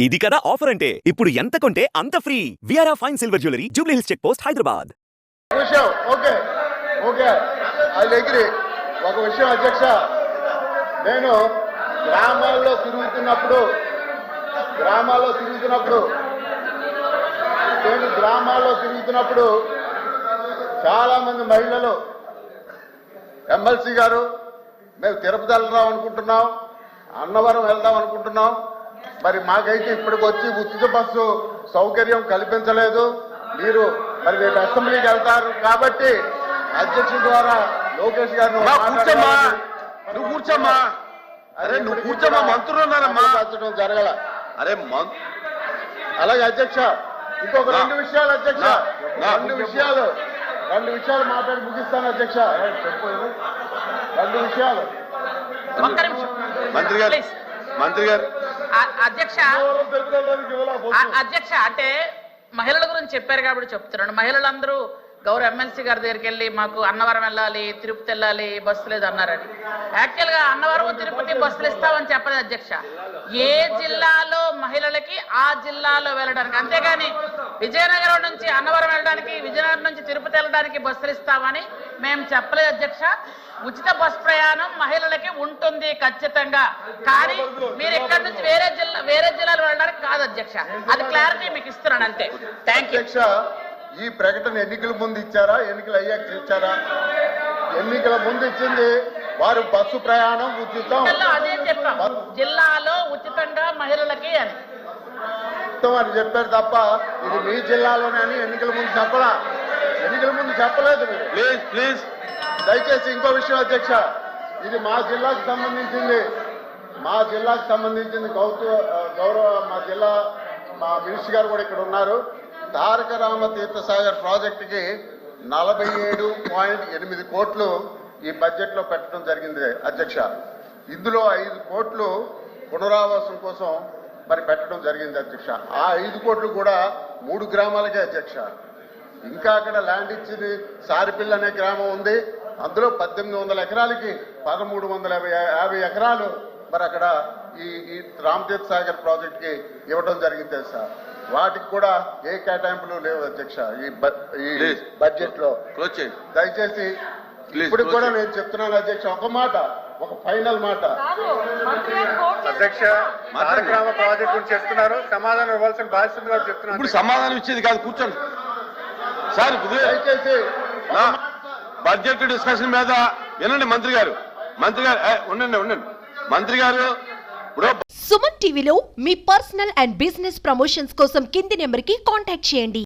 ఇది కదా ఆఫర్ అంటే ఇప్పుడు ఎంత కొంటే అంత free. విఆర్ఆ fine silver jewellery Jubilee Hills check post Hyderabad. విషయం ఓకే ఓకే. అది ఎగిరి ఒక విషయం అధ్యక్ష నేను గ్రామాల్లో తిరుగుతున్నప్పుడు గ్రామాల్లో తిరుగుతున్నప్పుడు నేను గ్రామాల్లో తిరుగుతున్నప్పుడు చాలా మంది మహిళలు ఎమ్మెల్సీ గారు మేము తిరుపతి వెళ్దాం అనుకుంటున్నాం అన్నవరం వెళ్దాం అనుకుంటున్నాం మరి మాకైతే ఇప్పటికి వచ్చి ఉచిత బస్సు సౌకర్యం కల్పించలేదు. మీరు మరి రేపు అసెంబ్లీకి వెళ్తారు కాబట్టి అధ్యక్షుల ద్వారా లోకేష్ అమ్మా, కూర్చోమ్మా. నువ్వు కూర్చోమ్మా. అరే, నువ్వు కూర్చోమ్మా, మంత్రులు ఉన్నారమ్మా. జరగల. అరే అలాగే అధ్యక్ష ఇంకొక రెండు విషయాలు అధ్యక్ష. రెండు విషయాలు. రెండు విషయాలు మాట్లాడి ముగిస్తాను అధ్యక్ష. రెండు విషయాలు. మంత్రి గారు. మంత్రి గారు. అధ్యక్ష అధ్యక్ష అంటే మహిళల గురించి చెప్పారు కాబట్టి చెప్తున్నాను. మహిళలందరూ గౌరవ ఎమ్మెల్సీ గారి దగ్గరికి వెళ్ళి మాకు అన్నవరం వెళ్ళాలి తిరుపతి వెళ్ళాలి బస్సు లేదు అన్నారని. యాక్చువల్గా అన్నవరం తిరుపతి బస్సులు ఇస్తామని చెప్పలేదు అధ్యక్ష. ఏ జిల్లాలో మహిళలకి ఆ జిల్లాలో వెళ్ళడానికి? అంతేగాని విజయనగరం నుంచి అన్నవరం వెళ్ళడానికి విజయనగరం నుంచి తిరుపతి వెళ్ళడానికి బస్సులు ఇస్తామని మేము చెప్పలేదు అధ్యక్ష. ఉచిత బస్ ప్రయాణం మహిళలకి ఉంటుంది ఖచ్చితంగా. కానీ మీరు ఇక్కడ నుంచి వేరే జిల్లా వేరే జిల్లాలు వెళ్ళడానికి కాదు అధ్యక్ష. అది క్లారిటీ మీకు ఇస్తున్నాను అంతే. థ్యాంక్ యూ ఈ ప్రకటన ఎన్నికల ముందు ఇచ్చారా? ఎన్నికలు అయ్యాక ఇచ్చారా? ఎన్నికల ముందు ఇచ్చింది వారు బస్సు ప్రయాణం ఉచితం. జిల్లాలో అదే చెప్పాం. జిల్లాలో ఉచితంగా మహిళలకి అని. ఉచితం అని చెప్పారు తప్ప ఇది మీ జిల్లాలోనే అని ఎన్నికల ముందు చెప్పలా? ఎన్నికల ముందు చెప్పలేదు మీరు. ప్లీజ్ ప్లీజ్ దయచేసి ఇంకో విషయం అధ్యక్ష ఇది మా జిల్లాకు సంబంధించింది. మా జిల్లాకు సంబంధించింది గౌతు గౌరవ మా జిల్లా మా మినిస్టర్ గారు కూడా ఇక్కడ ఉన్నారు. తారక రామ తీర్థసాగర్ ప్రాజెక్టుకి నలభై ఏడు పాయింట్ ఎనిమిది కోట్లు ఈ బడ్జెట్లో పెట్టడం జరిగింది అధ్యక్ష. ఇందులో ఐదు కోట్లు పునరావాసం కోసం మరి పెట్టడం జరిగింది అధ్యక్ష. ఆ ఐదు కోట్లు కూడా మూడు గ్రామాలకే అధ్యక్ష. ఇంకా అక్కడ ల్యాండ్ ఇచ్చింది సారిపిల్ల అనే గ్రామం ఉంది. అందులో పద్దెనిమిది వందల ఎకరాలకి పదమూడు వందల యాభై ఎకరాలు మరి అక్కడ ఈ ఈ రామతీర్థ సాగర్ ప్రాజెక్ట్కి ఇవ్వడం జరిగింది సార్ వాటికి కూడా ఏ కేటాయింపులు లేవు అధ్యక్ష ఈ. బడ్జెట్లో దయచేసి ఇప్పుడు కూడా నేను చెప్తున్నాను అధ్యక్ష ఒక మాట. ఒక ఫైనల్ మాట. అధ్యక్ష తారక రామ ప్రాజెక్ట్ గురించి చెప్తున్నారు సమాధానం ఇవ్వాల్సిన బాధ్యత చెప్తున్నారు. ఇప్పుడు సమాధానం ఇచ్చేది కాదు కూర్చోండి. సార్ ఇది దయచేసి బడ్జెట్ డిస్కషన్ మీద వినండి మంత్రి గారు. మంత్రి గారు ఉండండి ఉండండి. మంత్రి గారు సుమన్ టీవీలో మీ పర్సనల్ అండ్ బిజినెస్ ప్రమోషన్స్ కోసం కింది నెంబర్కి కాంటాక్ట్ చేయండి.